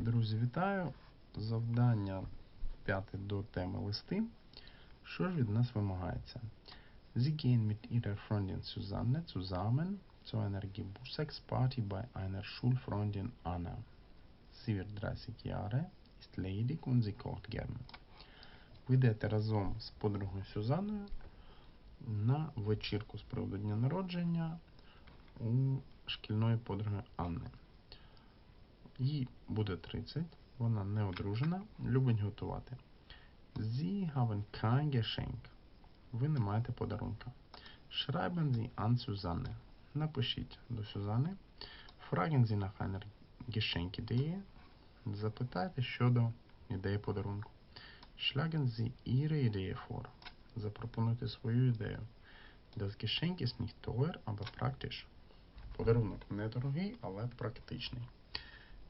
Друзі, вітаю! Завдання п'яте до теми листи. Що ж від нас вимагається? Sie gehen mit ihrer Freundin Susanne zusammen zu einer Geburtstagsparty bei einer Schulfreundin Anna. Sie wird 30 Jahre, ist ledig und sie kocht gern. Ви йдете разом з подругою Сюзанною на вечірку з приводу дня народження у шкільної подруги Анни. Їй буде 30, вона не одружена, любить готувати. Sie haben kein Geschenk. Ви не маєте подарунка. Schreiben Sie an Susanne. Напишіть до Сюзани. Fragen Sie nach einer Geschenkidee. Запитайте щодо ідеї подарунку. Schlagen Sie Ihre Idee vor. Запропонуйте свою ідею. Das Geschenk ist nicht teuer, aber praktisch. Подарунок недорогий, але практичний.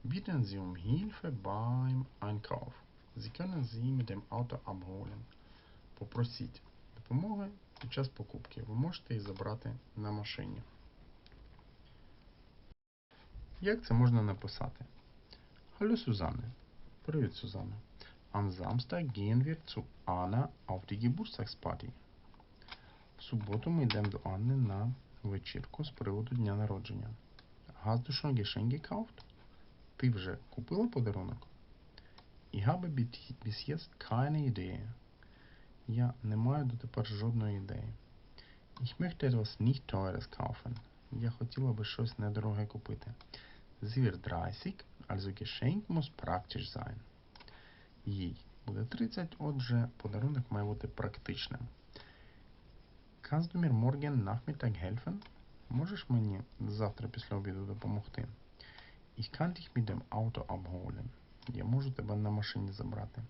Bitten Sie um Hilfe beim Einkauf. Sie können Sie mit dem Auto abholen. Попросіть допомоги під час покупки. Ви можете її забрати на машині. Як це можна написати? Hallo Susanne. Привіт, Сузанна. Am Samstag gehen wir zu Anna auf die Geburtstagsparty. В суботу ми йдемо до Анни на вечірку з приводу дня народження. Hast du schon Geschenk gekauft? Ти вже купила подарунок? Ich habe bi- bis jetzt keine. Я не маю дотепер жодної ідеї. Ich möchte etwas nicht teures kaufen. Я хотіла би щось недороге купити. Sie wird 30, also Geschenk muss praktisch sein. Їй буде 30, отже, подарунок має бути практичним. Kannst du mir morgen Nachmittag helfen? Можеш мені завтра після обіду допомогти? Dich mit dem Auto abholen. Я можу тебе на машині забрати.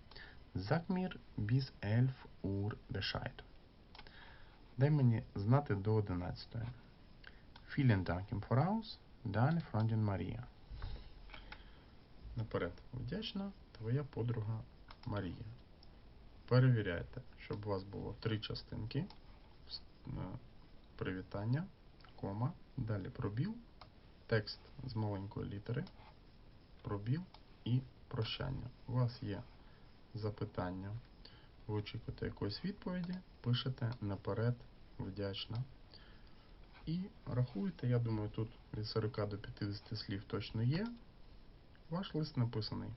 Sag mir bis 11 Uhr. Дай мені знати до 11. Vielen Dank im Voraus, deine Freundin. Наперед вдячна твоя подруга Марія. Перевіряйте, щоб у вас було три частинки. Е, Привітання, кома, далі пробіл, текст з маленької літери, пробіл і прощання. У вас є запитання, ви очікуєте якоїсь відповіді, пишете наперед вдячна. І рахуєте, я думаю, тут від 40 до 50 слів точно є. Ваш лист написаний.